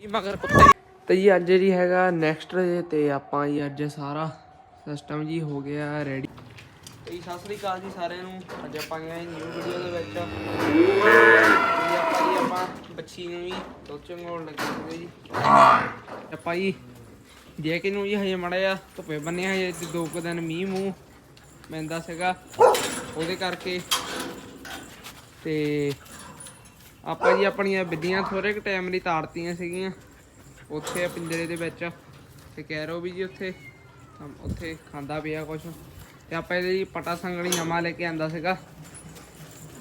ਇਹ ਮਗਰ ਕੁੱਤੇ ਤੇ ਜੀ ਅੱਜ ਜੀ ਹੈਗਾ ਨੈਕਸਟ ਡੇ ਤੇ ਆਪਾਂ ਜੀ ਅੱਜ ਸਾਰਾ ਸਿਸਟਮ ਜੀ ਹੋ ਗਿਆ ਰੈਡੀ ਤੇ ਜੀ ਸਤਿ ਸ੍ਰੀ ਅਕਾਲ ਜੀ ਸਾਰਿਆਂ ਨੂੰ। ਅੱਜ ਆਪਾਂ ਆਏ ਨਿਊ ਵੀਡੀਓ ਦੇ ਵਿੱਚ। ਤੇ ਆਪਾਂ ਜੀ ਆਪਾਂ ਬੱਚੀ ਨੂੰ ਵੀ ਸੋਚਣ ਹੋਣ ਲੱਗੇ ਸੀਗੇ ਜੀ। ਆਪਾਂ ਜੀ ਜੇ ਕਿ ਨੂੰ ਜੀ ਹਜੇ ਮੜਿਆ ਧੁੱਪੇ ਬੰਨਿਆ ਹਜੇ ਤੇ ਦੋ ਕੁ ਦਿਨ ਮੀਂਹ ਮੂੰਹ ਪੈਂਦਾ ਸੀਗਾ। ਉਹਦੇ ਕਰਕੇ ਤੇ ਆਪਾਂ ਜੀ ਆਪਣੀਆਂ ਬਿੱਲੀਆਂ ਥੋੜੇ ਕੁ ਟਾਈਮ ਲਈ ਤਾੜਤੀਆਂ ਸੀਗੀਆਂ। ਉੱਥੇ ਪਿੰਜਰੇ ਦੇ ਵਿੱਚ। ਤੇ ਕੈਰੋ ਵੀ ਜੀ ਉੱਥੇ ਉੱਥੇ ਖਾਂਦਾ ਪਿਆ ਕੁਛ। ਤੇ ਆਪਾਂ ਇਹਦੇ ਜੀ ਪਟਾ ਸੰਗਣੀ ਨਵਾਂ ਲੈ ਕੇ ਆਂਦਾ ਸੀਗਾ।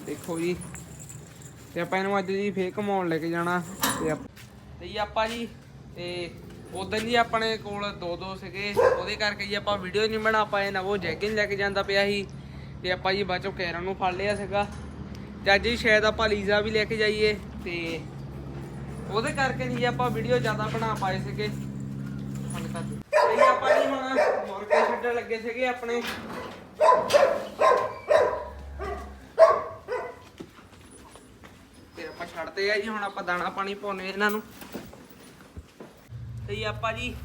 ਦੇਖੋ ਜੀ। ਤੇ ਆਪਾਂ ਇਹਨੂੰ ਅੱਜ ਜੀ ਫੇਰ ਘਮਾਉਣ ਲੈ ਕੇ ਜਾਣਾ। ਤੇ ਤੇ ਜੀ ਆਪਾਂ ਜੀ, ਤੇ ਉਦੋਂ ਜੀ ਆਪਣੇ ਕੋਲ ਦੋ ਦੋ ਸੀਗੇ। ਉਹਦੇ ਕਰਕੇ ਜੀ ਆਪਾਂ ਵੀਡੀਓ ਨਹੀਂ ਬਣਾ ਪਾਏ। ਨਾ ਉਹ ਜੈਕਿਨ ਲੈ ਕੇ ਜਾਂਦਾ ਪਿਆ ਸੀ। ਤੇ ਆਪਾਂ ਜੀ ਬਾਅਦ ਚੋਂ ਕੈਰਨ ਨੂੰ ਫੜ ਲਿਆ ਸੀਗਾ। ਤੇ ਅੱਜ ਜੀ, ਸ਼ਾਇਦ ਆਪਾਂ ਲੀਜ਼ਾ ਵੀ ਲੈ ਕੇ ਜਾਈਏ ਤੇ ਉਹਦੇ ਕਰਕੇ ਨਹੀਂ ਆਪਾਂ ਵੀਡੀਓ ਜ਼ਿਆਦਾ ਬਣਾ ਪਾਏ ਸੀਗੇ। ਬੰਦ ਆਪਾਂ ਜੀ ਹੁਣ ਮੁਰਗੇ ਛੱਡਣ ਲੱਗੇ ਸੀਗੇ ਆਪਣੇ। ਤੇ ਆਪਾਂ ਛੱਡਦੇ ਆ ਜੀ, ਹੁਣ ਆਪਾਂ ਦਾਣਾ ਪਾਣੀ ਪਾਉਨੇ ਇਹਨਾਂ ਨੂੰ। ਤੇ ਆਪਾਂ ਜੀ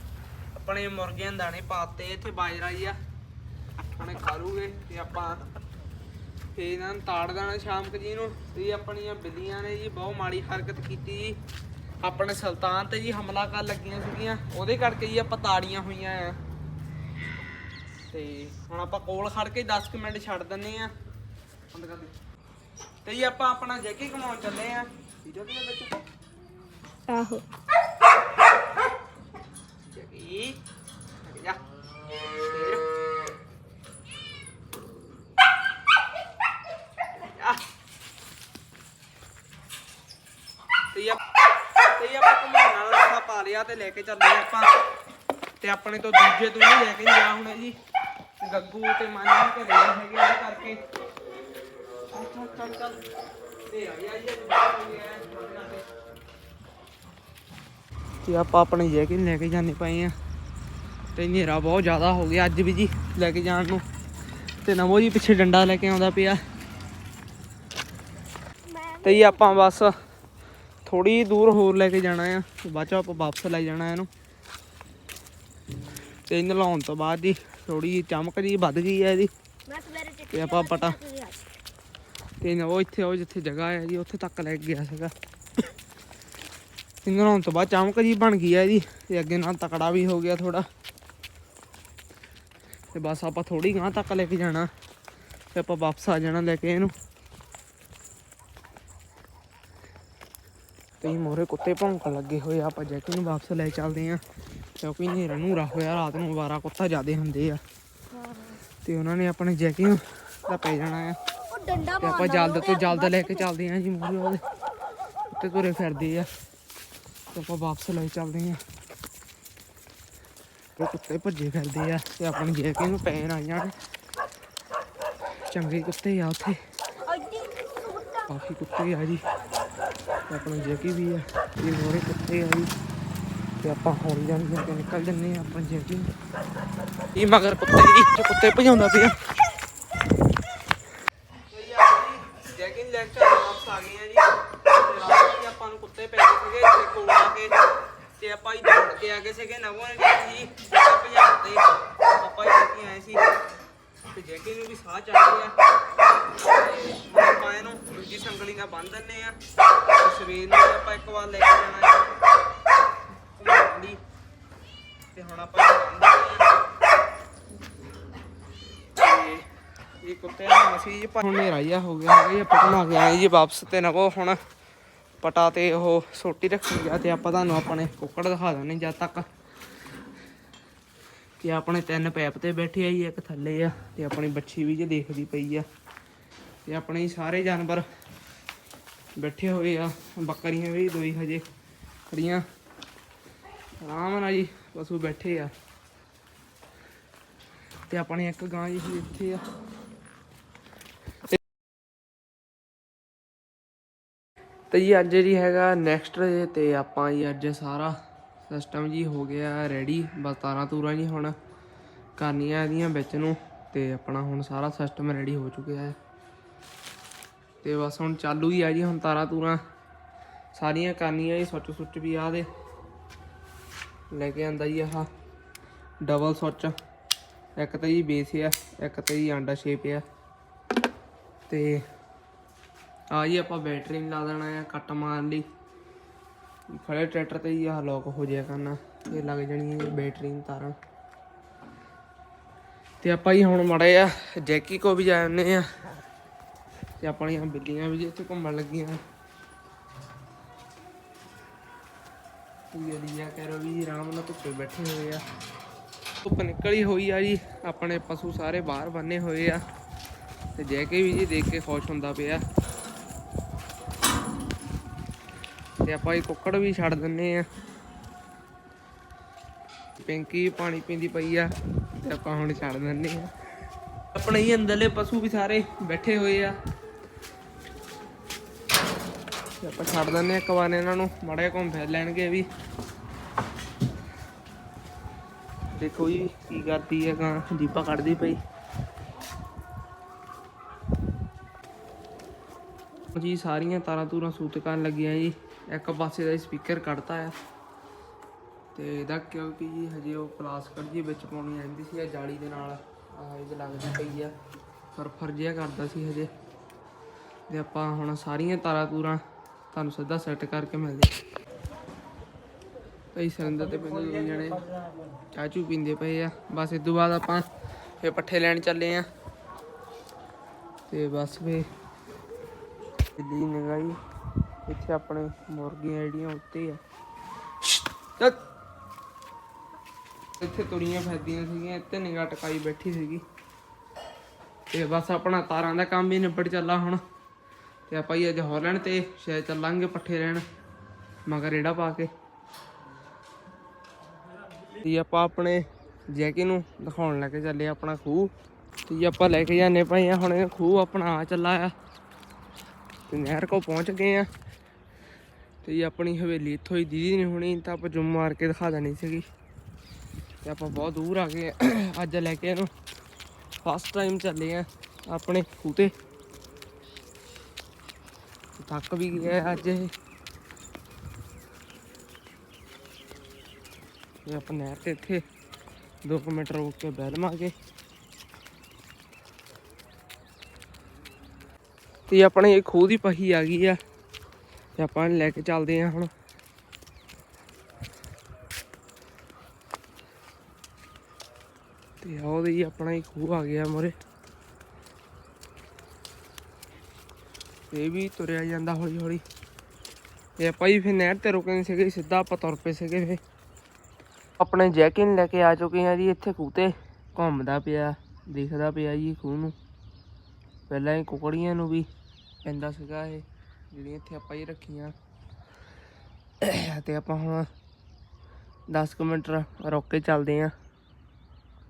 ਆਪਣੇ ਮੁਰਗਿਆਂ ਨੂੰ ਦਾਣੇ ਪਾਤੇ ਇੱਥੇ ਬਾਜਰਾ ਜੀ ਆ। ਹੁਣੇ ਖਾ ਲੂਗੇ ਤੇ ਆਪਾਂ ਤੇ ਇਹਨਾਂ ਨੂੰ ਤਾੜ ਦੇਣਾ ਸ਼ਾਮ ਕੁ ਜੀ ਨੂੰ। ਤੇ ਆਪਣੀਆਂ ਬਿੱਲੀਆਂ ਨੇ ਜੀ, ਬਹੁਤ ਮਾੜੀ ਹਰਕਤ ਕੀਤੀ ਜੀ। ਆਪਣੇ ਸੁਲਤਾਨ ਤੇ ਜੀ ਹਮਲਾ ਕਰਨ ਲੱਗੀਆਂ ਸੀਗੀਆਂ। ਉਹਦੇ ਕਰਕੇ ਜੀ ਆਪਾਂ ਤਾੜੀਆਂ ਹੋਈਆਂ ਆ। ਤੇ ਹੁਣ ਆਪਾਂ ਕੋਲ ਖੜ ਕੇ 10 ਕੁ ਮਿੰਟ ਛੱਡ ਦਿੰਨੇ ਆ। ਬੰਦ ਕਰ ਦੇ। ਤੇ ਜੀ ਆਪਾਂ ਆਪਣਾ ਜੈਕੀ ਕਮਾਉਣ ਚੱਲੇ ਆ। ਵੀਡੀਓ ਦੇ ਵਿੱਚ ਆਹੋ ਜੈਕੀ ਜਾ ਵੀਰ ਆ ਤੇ ਆਪ ਤੇ ਆਪਾਂ ਘੁਮਾਉਣ ਵਾਲਾ ਰੱਖਾ ਪਾ ਲਿਆ ਤੇ ਲੈ ਕੇ ਚੱਲੇ ਆਪਾਂ। ਤੇ ਆਪਣੇ ਤੋਂ ਦੂਜੇ ਤੋਂ ਨਹੀਂ ਲੈ ਕੇ ਜਾ ਹੁਣ ਜੀ। ਗੱਗੂ ਤੇ ਮਾਨੀ ਘਰੇ ਹੈਗੇ ਉਹਦੇ ਕਰਕੇ। ਚੱਲ ਚੱਲ ਚੱਲ ਤੇ ਆ ਗਿਆ ਜੀ ਬਾਹਰ ਹੋ ਗਿਆ ਹੈ। ਤੇ ਆਪਾਂ ਆਪਣੇ ਜੈਕਿਨ ਲੈ ਕੇ ਜਾਣੇ ਪਏ ਆ। ਤੇ ਹਨੇਰਾ ਬਹੁਤ ਜ਼ਿਆਦਾ ਹੋ ਗਿਆ ਅੱਜ ਵੀ ਜੀ, ਲੈ ਕੇ ਜਾਣ ਨੂੰ। ਤੇ ਨਵੋ ਜੀ ਪਿੱਛੇ ਡੰਡਾ ਲੈ ਕੇ ਆਉਂਦਾ ਪਿਆ। ਤੇ ਜੀ ਆਪਾਂ ਬਸ ਥੋੜੀ ਦੂਰ ਹੋਰ ਲੈ ਕੇ ਜਾਣਾ ਆ। ਬਾਅਦ ਚ ਆਪਾਂ ਵਾਪਸ ਲੈ ਜਾਣਾ ਇਹਨੂੰ। ਤੇ ਇਹਨੂੰ ਲਾਉਣ ਤੋਂ ਬਾਅਦ ਜੀ ਥੋੜੀ ਚਮਕ ਜੀ ਵੱਧ ਗਈ ਹੈ ਇਹਦੀ। ਤੇ ਆਪਾਂ ਪਟਾ ਤੇ ਉਹ ਇੱਥੇ ਉਹ ਜਿੱਥੇ ਜਗ੍ਹਾ ਹੈ ਜੀ ਉੱਥੇ ਤੱਕ ਲੈ ਗਿਆ ਸੀਗਾ। ਇਹਨਾਂ ਨੂੰ ਤੋਂ ਬਾਅਦ ਚਮਕ ਜੀ ਬਣ ਗਈ ਹੈ ਜੀ ਤੇ ਅੱਗੇ ਨਾਲ ਤਕੜਾ ਵੀ ਹੋ ਗਿਆ ਥੋੜਾ ਤੇ ਬਸ ਆਪਾਂ ਥੋੜੀ ਗਾਂ ਤੱਕ ਲੈ ਕੇ ਜਾਣਾ। ਤੇ ਆਪਾਂ ਵਾਪਸ ਆ ਜਾਣਾ ਲੈ ਕੇ ਇਹਨੂੰ। ਤੇ ਮੋਰੇ ਕੁੱਤੇ ਭੌਂਕਣ ਲੱਗੇ ਹੋਏ ਆ ਆਪਾਂ ਜੈਕੀ ਨੂੰ ਵਾਪਸ ਲੈ ਚੱਲਦੇ ਆ। ਕਿਉਂਕਿ ਹਨੇਰਾ ਨੂਰਾ ਹੋਇਆ ਰਾਤ ਨੂੰ 12 ਕੁੱਤਾ ਜ਼ਿਆਦੇ ਹੁੰਦੇ ਆ। ਤੇ ਉਹਨਾਂ ਨੇ ਆਪਣੇ ਜੈਕੀ ਨੂੰ ਦਾ ਪੈ ਜਾਣਾ ਆ। ਡੰਡਾ ਤੇ ਆਪਾਂ ਜਲਦ ਤੋਂ ਜਲਦ ਲੈ ਕੇ ਚੱਲਦੇ ਆਂ ਜੀ ਮੂਹਰੇ ਉਹਦੇ। ਉੱਤੇ ਤੁਰੇ ਫਿਰਦੇ ਆ। ਤੇ ਆਪਾਂ ਵਾਪਸ ਲੈ ਚੱਲਦੇ ਆਂ। ਉਹ ਕੁੱਤੇ ਭੱਜੇ ਫਿਰਦੇ ਆ ਤੇ ਆਪਣੀ ਜੈਕੀ ਨੂੰ ਪੈਣ ਆ। ਜਾਣ ਚੰਗੇ ਕੁੱਤੇ ਆ ਉੱਥੇ। ਕਾਫੀ ਕੁੱਤੇ ਆ ਜੀ। ਤੇ ਆਪਣਾ ਜੇਕੀ ਵੀ ਆ, ਇਹ ਮੋਰੇ ਕੁੱਤੇ ਆ ਜੀ? ਤੇ ਆਪਾਂ ਹੌਲੀ ਜਾਂਦੇ ਤੇ ਨਿਕਲ ਜੰਨੇ ਆ ਆਪਣੀ ਜੈਕੀ ਇਹ ਮਗਰ ਕੁੱਤੇ ਜੀ ਕੁੱਤੇ ਭਜਾਉਂਦਾ ਪਿਆ। ਜੈਕਿਨ ਲੈਕਚਰ ਵਾਪਸ ਆ ਗਏ ਆ ਜੀ। ਤੇ ਰਾਤ ਨੂੰ ਆਪਾਂ ਨੂੰ ਕੁੱਤੇ ਪੈ ਗਏ ਸੀਗੇ, ਇੱਥੇ ਕੋਲ ਆ ਕੇ। ਤੇ ਆਪਾਂ ਹੀ ਦੌੜ ਕੇ ਆ ਗਏ ਸੀਗੇ, ਨਵੋਂ ਜੀ ਕੁੱਤੇ ਭਜਾਤੇ ਆਪਾਂ ਹੀ ਲੈ ਕੇ ਆਏ ਸੀ। ਤੇ ਜੈਕਿਨ ਨੂੰ ਵੀ ਸਾਹ ਚੜ ਗਿਆ। ਆਪਾਂ ਇਹਨੂੰ ਦੂਜੀ ਸੰਗਲੀ ਨਾਲ ਬੰਨ ਦਿੰਨੇ ਆ ਸਵੇਰ ਨੂੰ ਆਪਾਂ ਇੱਕ ਵਾਰ ਲੈ ਕੇ ਜਾਣਾ ਹੈ। ਘੁਮਾਉਣ ਤੇ ਹੁਣ ਆਪਾਂ ਇਹ ਕੁੱਤੇ ਦਾ ਮਸੀਜ ਪਰ ਹੁਣ ਹਨੇਰਾ ਜਿਹਾ ਹੋ ਗਿਆ, ਹੈਗਾ ਜੀ ਆਪਾਂ ਘੁਮਾ ਜੀ ਵਾਪਸ ਤੇ ਨਵੋ ਹੁਣ ਪਟਾ ਤੇ ਉਹ ਸੋਟੀ ਰੱਖੀ ਗਿਆ ਤੇ ਆਪਾਂ ਤੁਹਾਨੂੰ ਆਪਣੇ ਕੁੱਕੜ ਦਿਖਾ ਦਿੰਦੇ ਜਦ ਤੱਕ ਤੇ ਆਪਣੇ ਤਿੰਨ ਪੈਪ ਤੇ ਬੈਠੇ ਆ ਜੀ, ਇੱਕ ਥੱਲੇ ਆ ਤੇ ਆਪਣੀ ਬੱਚੀ ਵੀ ਜੇ ਦੇਖਦੀ ਪਈ ਆ। ਤੇ ਆਪਣੇ ਸਾਰੇ ਜਾਨਵਰ ਬੈਠੇ ਹੋਏ ਆ, ਬੱਕਰੀਆਂ ਵੀ ਦੋਈ ਹਜੇ ਖੜੀਆਂ। ਆਰਾਮ ਨਾਲ ਜੀ ਪਸ਼ੂ ਬੈਠੇ ਆ। ਤੇ ਆਪਣੇ ਇੱਕ ਗਾਂ ਜੀ ਇੱਥੇ ਆ। ਤੇ ਜੀ ਅੱਜ ਜੀ ਹੈਗਾ ਨੈਕਸਟ ਡੇ ਤੇ ਆਪਾਂ ਜੀ ਅੱਜ ਸਾਰਾ ਸਿਸਟਮ ਜੀ ਹੋ ਗਿਆ ਰੈਡੀ ਬਸ ਤਾਰਾਂ ਤੂਰਾਂ ਜੀ ਹੁਣ ਕਰਨੀਆਂ ਇਹਦੀਆਂ ਵਿੱਚ ਨੂੰ ਤੇ ਆਪਣਾ ਹੁਣ ਸਾਰਾ ਸਿਸਟਮ ਰੈਡੀ ਹੋ ਚੁੱਕਿਆ ਹੈ। ਤੇ ਬਸ ਹੁਣ ਚਾਲੂ ਹੀ ਆ ਜੀ, ਹੁਣ ਤਾਰਾਂ ਤੂਰਾ ਸਾਰੀਆਂ ਕਰਨੀਆਂ ਜੀ, ਸੁੱਚ ਸੁੱਚ ਵੀ ਆ ਦੇ। ਲੈ ਕੇ ਆਂਦਾ ਜੀ ਆਹ ਡਬਲ ਸੁੱਚ। ਇੱਕ ਤਾਂ ਜੀ ਬੇਸ ਆ, ਇੱਕ ਤਾਂ ਜੀ ਆਂਡਾ ਸ਼ੇਪ ਆ। ਤੇ ਆ ਜੀ ਆਪਾਂ ਬੈਟਰੀ ਨੂੰ ਲਾ ਦੇਣਾ ਆ ਕੱਟ ਮਾਰਨ ਲਈ। ਖੜੇ ਟਰੈਕਟਰ ਤੇ ਹੀ ਆਹ ਲੋਕ ਹੋ ਜਾਇਆ ਕਰਨਾ, ਇਹ ਲੱਗ ਜਾਣੀ ਹੈ ਬੈਟਰੀ ਨੂੰ ਤਾਰਨ ਤੇ ਆਪਾਂ ਹੀ ਹੁਣ ਮੜੇ ਆ ਜੈਕੀ ਕੋ ਵੀ ਜਾਣੇ ਆ। ਤੇ ਆਪਣੀਆਂ ਬਿੱਲੀਆਂ ਵੀ ਜੀ ਇੱਥੇ ਘੁੰਮਣ ਲੱਗੀਆਂ। ਇਹ ਲੀਆ ਕਰੋ ਵੀ ਆਰਾਮ ਨਾਲ ਧੁੱਪੇ ਬੈਠੇ ਹੋਏ ਆ। ਧੁੱਪ ਨਿਕਲੀ ਹੋਈ ਆ ਜੀ, ਆਪਣੇ ਪਸ਼ੂ ਸਾਰੇ ਬਾਹਰ ਬੰਨੇ ਹੋਏ ਆ। ਤੇ ਜੈਕੀ ਵੀ ਜੀ ਦੇਖ ਕੇ ਖੁਸ਼ ਹੁੰਦਾ ਪਿਆ। ਤੇ ਆਪਾਂ ਇਹ ਕੁੱਕੜ ਵੀ ਛੱਡ ਦਿੰਨੇ ਆ। ਪਿੰਕੀ ਪਾਣੀ ਪੀਂਦੀ ਪਈ ਆ, ਤੇ ਆਪਾਂ ਹੁਣ ਛੱਡ ਦਿੰਨੇ ਆ। ਆਪਣੇ ਹੀ ਅੰਦਰਲੇ ਪਸ਼ੂ ਵੀ ਸਾਰੇ ਬੈਠੇ ਹੋਏ ਆ। ਤੇ ਆਪਾਂ ਛੱਡ ਦਿੰਨੇ ਆ ਇੱਕ ਵਾਰ ਇਹਨਾਂ ਨੂੰ, ਮੜੇ ਘੁੰਮ ਫਿਰ ਲੈਣਗੇ ਵੀ। ਦੇਖੋ ਜੀ ਕੀ ਕਰਦੀ ਹੈ ਗਾਂ, ਦੀਪਾ ਕੱਢਦੀ ਪਈ। ਜੀ, ਸਾਰੀਆਂ ਤਾਰਾਂ ਤੂਰਾਂ ਸੂਤ ਕਰਨ ਲੱਗੀਆਂ ਜੀ। ਇੱਕ ਪਾਸੇ ਦਾ ਸਪੀਕਰ ਕੱਢਤਾ ਆ। ਤੇ ਇਹਦਾ ਕਿਉਂਕਿ ਜੀ ਹਜੇ ਉਹ ਪਲਾਸਟਿਕ ਜੀ ਵਿੱਚ ਪਾਉਣੀ ਰਹਿੰਦੀ ਸੀ, ਆ ਜਾਲੀ ਦੇ ਨਾਲ ਆਹ ਇਹਦੇ ਲੱਗਦੀ ਪਈ ਆ। ਫਰਫਰ ਜਿਹਾ ਕਰਦਾ ਸੀ ਹਜੇ। ਤੇ ਆਪਾਂ ਹੁਣ ਸਾਰੀਆਂ ਤਾਰਾਂ ਤੂਰਾਂ ਤੁਹਾਨੂੰ ਸਿੱਧਾ ਸੈੱਟ ਕਰਕੇ ਮਿਲਦੇ ਕਈ ਸਿਲੰਡਰ ਤੇ ਪੈਂਦੇ ਦੋ ਜਣੇ ਚਾਚੂ ਪੀਂਦੇ ਪਏ ਆ। ਬਸ ਇਸ ਤੋਂ ਬਾਅਦ ਆਪਾਂ ਫੇ ਪੱਠੇ ਲੈਣ ਚੱਲੇ ਆ। ਤੇ ਬਸ ਫੇ ਦਿੱਲੀ ਨਗਾਈ। ਇੱਥੇ ਆਪਣੇ ਮੁਰਗੀਆਂ ਜਿਹੜੀਆਂ ਉੱਤੇ ਆ। ਇੱਥੇ ਤੁਰੀਆਂ ਫੈਦੀਆਂ ਸੀਗੀਆਂ, ਇੱਥੇ ਨਿਗਾਹ ਟਕਾਈ ਬੈਠੀ ਸੀਗੀ। ਤੇ ਬਸ ਆਪਣਾ ਤਾਰਾਂ ਦਾ ਕੰਮ ਵੀ ਨਿਬੜ ਚੱਲਾ ਹੁਣ। ਤੇ ਆਪਾਂ ਹੀ ਅੱਜ ਹਾਲੈਂਡ ਤੇ ਸ਼ਾਇਦ ਚੱਲਾਂਗੇ ਪੱਠੇ ਰਹਿਣ ਮਗਰ ਰੇੜਾ ਪਾ ਕੇ। ਤੇ ਆਪਾਂ ਆਪਣੇ ਜੈਕੀ ਨੂੰ ਦਿਖਾਉਣ ਲੈ ਕੇ ਚੱਲੇ ਆਪਣਾ ਖੂਹ। ਤੇ ਆਪਾਂ ਲੈ ਕੇ ਜਾਂਦੇ ਪਏ ਆ ਹੁਣ ਖੂਹ ਆਪਣਾ ਆ ਚੱਲਾ ਆ। ਤੇ ਨਹਿਰ ਕੋ ਪਹੁੰਚ ਗਏ ਆ ਤੇ ਆਪਣੀ ਹਵੇਲੀ ਇੱਥੋਂ ਹੀ ਦੀਦੀ ਨਹੀਂ ਹੋਣੀ, ਤਾਂ ਆਪਾਂ ਜੁੰਮ ਮਾਰ ਕੇ ਦਿਖਾ ਦੇਣੀ ਸੀਗੀ। ਤੇ ਆਪਾਂ ਬਹੁਤ ਦੂਰ ਆ ਗਏ ਅੱਜ ਲੈ ਕੇ ਇਹਨੂੰ ਫਸਟ ਟਾਈਮ ਚੱਲੇ ਆ ਆਪਣੇ ਖੂਹ ਤੇ। ਥੱਕ ਵੀ ਗਿਆ ਅੱਜ ਇਹ। ਇਹ ਆਪਾਂ ਨਹਿਰ ਤੇ ਇੱਥੇ 2 ਮਿੰਟ ਰੁਕ ਕੇ ਬਹਿ ਲਵਾਂਗੇ। ਤੇ ਆਪਣੇ ਇਹ ਖੂਹ ਦੀ ਪਹੀ ਆ ਗਈ ਆ ਤੇ ਆਪਾਂ ਲੈ ਕੇ ਚੱਲਦੇ ਆ ਹੁਣ। ਤੇ ਆਹ ਜੀ ਆਪਣਾ ਹੀ ਖੂਹ ਆ ਗਿਆ ਮੋਰੇ ਇਹ ਵੀ ਤੁਰਿਆ ਜਾਂਦਾ ਹੌਲੀ ਹੌਲੀ। ਤੇ ਆਪਾਂ ਹੀ ਫਿਰ ਨਹਿਰ ਤੇ ਰੁਕੇ ਸੀਗੇ, ਸਿੱਧਾ ਆਪਾਂ ਤੁਰ ਪਏ ਸੀਗੇ ਫੇ ਆਪਣੇ ਜੈਕਿਨ ਲੈ ਕੇ ਆ ਚੁੱਕੇ ਆ ਜੀ, ਇੱਥੇ ਖੂਹ ਘੁੰਮਦਾ ਪਿਆ, ਦਿਖਦਾ ਪਿਆ ਜੀ ਖੂਹ ਨੂੰ। ਪਹਿਲਾਂ ਹੀ ਕੁਕੜੀਆਂ ਨੂੰ ਵੀ ਪੈਂਦਾ ਸੀਗਾ ਇਹ, ਜਿਹੜੀਆਂ ਇੱਥੇ ਆਪਾਂ ਹੀ ਰੱਖੀਆਂ। ਤੇ ਆਪਾਂ ਹੁਣ 10 ਕੁ ਮਿੰਟ ਰੁਕ ਕੇ ਚੱਲਦੇ ਆਂ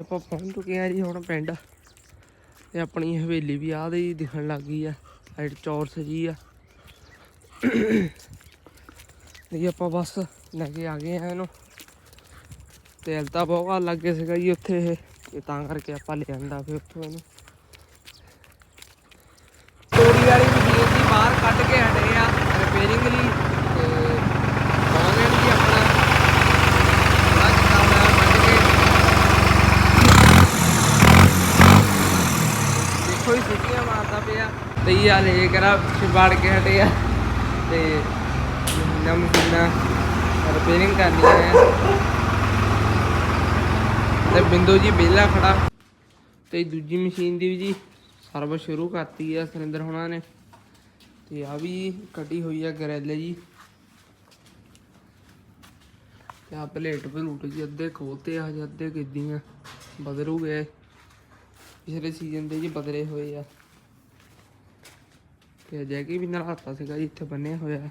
ਆਪਾਂ ਪਹੁੰਚ ਚੁੱਕੇ ਆ ਜੀ ਹੁਣ ਪਿੰਡ। ਤੇ ਆਪਣੀ ਹਵੇਲੀ ਵੀ ਆਹ ਦੀ ਦਿਖਣ ਲੱਗ ਗਈ ਆ। ਸਾਈਡ ਚੌਰਸ ਜੀ ਆ। ਤੇ ਆਪਾਂ ਬਸ ਲੈ ਕੇ ਆ ਗਏ ਆ ਇਹਨੂੰ। ਤੇਲ ਤਾਂ ਬਹੁਤ ਲੱਗੇ ਸੀਗਾ ਜੀ ਉੱਥੇ ਇਹ। ਤਾਂ ਕਰਕੇ ਆਪਾਂ ਲੈ ਆਂਦਾ ਫਿਰ ਉੱਥੋਂ ਇਹਨੂੰ ਤੋੜੀ ਵਾਲੀ ਮਸ਼ੀਨ ਦੀ ਬਾਹਰ ਕੱਢ ਕੇ ਹਟੇ ਆ ਰਿਪੇਅਰਿੰਗ ਲਈ ਤੇ ਆਨਲਾਈਨ ਵੀ ਆਪਣਾ ਬੜਾ ਚੰਗਾ ਹੋਇਆ ਕੱਢ ਕੇ ਦੇਖੋ ਹੀ ਸਿੱਟੀਆਂ ਮਾਰਦਾ ਪਿਆ ਤੇ ਇਹ ਹਾਲੇ ਕਰਾ ਛਿਵਾੜ ਕੇ ਹਟੇ ਆ। ਤੇ ਨਮ ਮਸ਼ੀਨਾਂ ਰਿਪੇਅਰਿੰਗ ਕਰਨੀ ਹੈ ਤੇ ਬਿੰਦੂ ਜੀ ਵਿਹਲਾ ਖੜਾ। ਤੇ ਦੂਜੀ ਮਸ਼ੀਨ ਦੀ ਵੀ ਜੀ ਸਰਵਿਸ ਸ਼ੁਰੂ ਕਰਤੀ ਆ ਸੁਰਿੰਦਰ ਹੋਣਾ ਨੇ। ਤੇ ਆ ਵੀ ਕੱਟੀ ਹੋਈ ਆ ਗਰੈਲ ਜੀ। ਤੇ ਆ ਪਲੇਟ ਪਲੂਟ ਜੀ ਅੱਧੇ ਖੋਲਤੇ ਆ, ਹਜੇ ਅੱਧੇ ਕਿੱਦੀਆਂ ਬਦਲੂ ਗਏ। ਪਿਛਲੇ ਸੀਜ਼ਨ ਦੇ ਜੀ ਬਦਲੇ ਹੋਏ ਆ। ਤੇ ਜੈਕੀ ਵੀ ਨਾਲ ਹੱਥਾ ਸੀਗਾ ਜੀ ਇੱਥੇ ਬੰਨਿਆ ਹੋਇਆ।